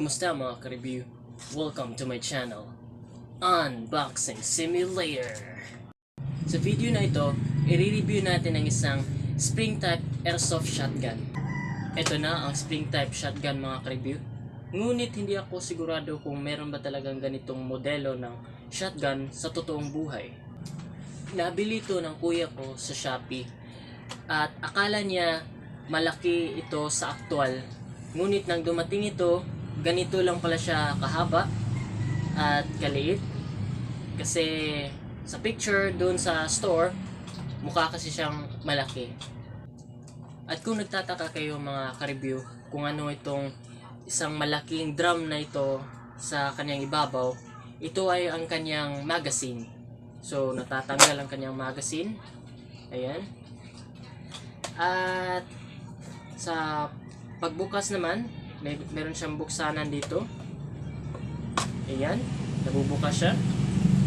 Kamusta mga ka-review? Welcome to my channel, Unboxing Simulator. Sa video na ito, i-review natin ang isang spring type airsoft shotgun. Ito na ang spring type shotgun mga ka-review. Ngunit hindi ako sigurado kung meron ba talagang ganitong modelo ng shotgun sa totoong buhay. Nabili ito ng kuya ko sa Shopee at akala niya malaki ito sa aktual. Ngunit nang dumating ito, ganito lang pala siya kahaba at kaliit. Kasi sa picture doon sa store, mukha kasi siyang malaki. At kung nagtataka kayo mga ka-review kung ano itong isang malaking drum na ito sa kanyang ibabaw, ito ay ang kanyang magazine. So, natatanggal ang kanyang magazine. Ayan. At sa pagbukas naman, may, meron siyang buksanan dito. Ayan, nabubukas siya.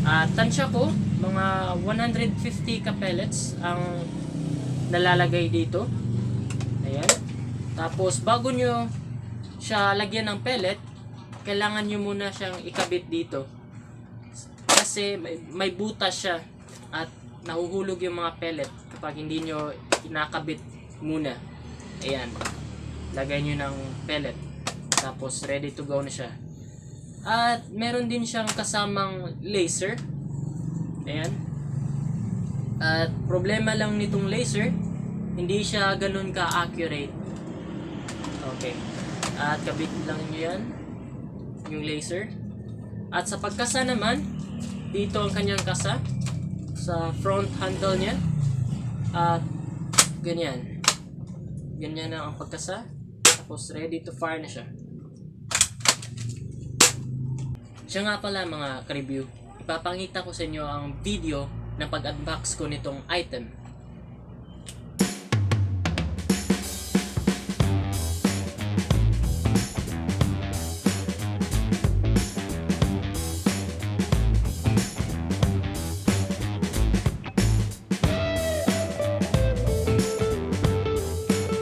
At tansya ko, mga 150 ka pellets ang nalalagay dito. Ayan. Tapos bago nyo siya lagyan ng pellet, kailangan nyo muna siyang ikabit dito. Kasi may, may butas siya at nahuhulog yung mga pellet kapag hindi nyo inakabit muna. Ayan. Lagay nyo ng pellet. Tapos ready to go na siya. At meron din siyang kasamang laser. Ayan. At problema lang nitong laser, hindi siya ganun ka-accurate. Okay. At kabit lang nyo yan. Yung laser. At sa pagkasa naman, dito ang kanyang kasa. Sa front handle niya. At ganyan. Ganyan na ang pagkasa. Tapos ready to fire na siya. Siya nga pala mga ka-review. Ipapangita ko sa inyo ang video ng pag-unbox ko nitong item.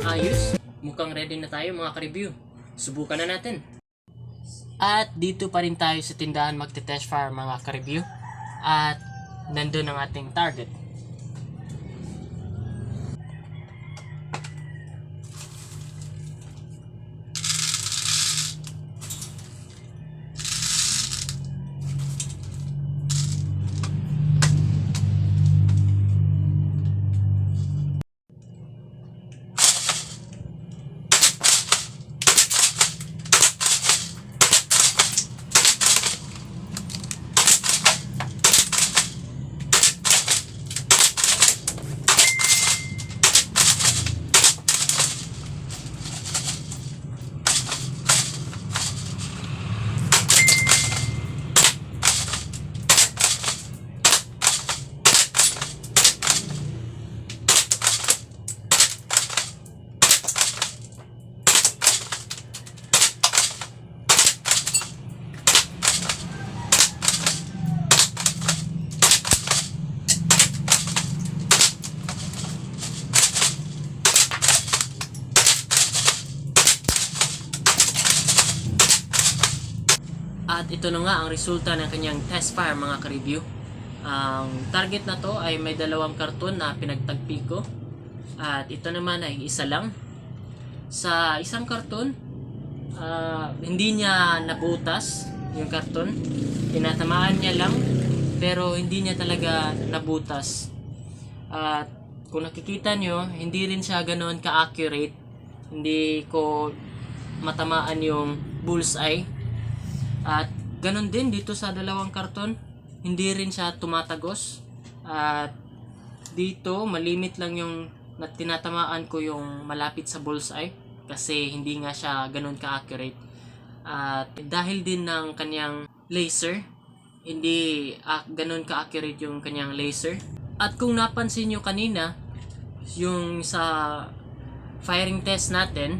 Ayos, mukhang ready na tayo mga ka-review. Subukan na natin. At dito pa rin tayo sa tindahan magte-test fire mga ka-review. At nandun ang ating target. At ito na nga ang resulta ng kanyang test fire mga ka-review. Ang target na to ay may dalawang karton na pinagtagpi ko. At ito naman ay isa lang. Sa isang karton, ah, hindi niya nabutas yung karton. Tinatamaan niya lang pero hindi niya talaga nabutas. At kung nakikita nyo, hindi rin siya ganoon ka-accurate. Hindi ko matamaan yung bullseye. At ganun din dito sa dalawang karton, hindi rin siya tumatagos. At dito, malimit lang yung na tinatamaan ko yung malapit sa bullseye kasi hindi nga siya ganun ka-accurate. At dahil din ng kanyang laser, hindi ah, ganun ka-accurate yung kanyang laser. At kung napansin nyo kanina, yung sa firing test natin,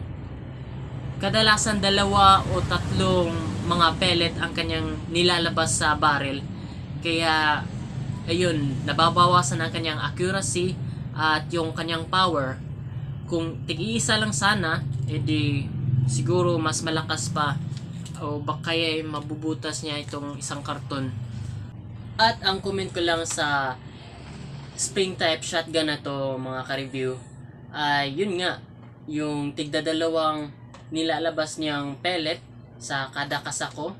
kadalasan dalawa o tatlong mga pellet ang kanyang nilalabas sa barrel. Kaya, ayun, nababawasan ang kanyang accuracy at yung kanyang power. Kung tig-iisa lang sana, edi siguro mas malakas pa o baka kaya mabubutas niya itong isang karton. At ang comment ko lang sa spring type shotgun na to mga ka-review ay yun nga yung tigdadalawang nilalabas niyang pellet sa kada kasako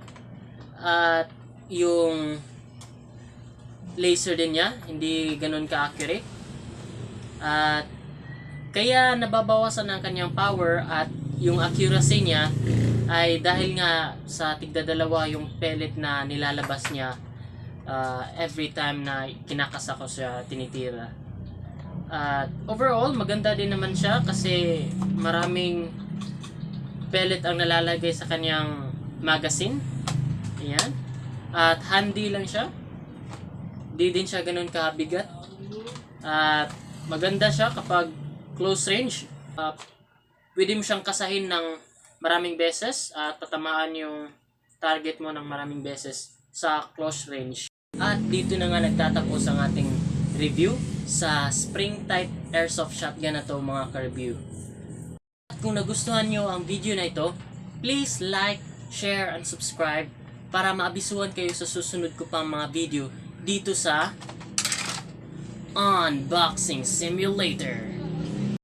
at yung laser din niya hindi ganun ka-accurate at kaya nababawasan ang kanyang power at yung accuracy niya ay dahil nga sa tigdadalawa yung pellet na nilalabas niya uh, every time na kinakasa ko siya tinitira. At overall, maganda din naman siya kasi maraming pellet ang nalalagay sa kanyang magazine. Ayan. At handy lang siya. Di din siya ganun kabigat. At maganda siya kapag close range. Uh, pwede mo siyang kasahin ng maraming beses at tatamaan yung target mo ng maraming beses sa close range. At dito na nga nagtatapos ang ating review sa spring type airsoft shotgun na to mga ka-review. Kung nagustuhan nyo ang video na ito, please like, share, and subscribe para maabisuhan kayo sa susunod ko pang mga video dito sa Unboxing Simulator.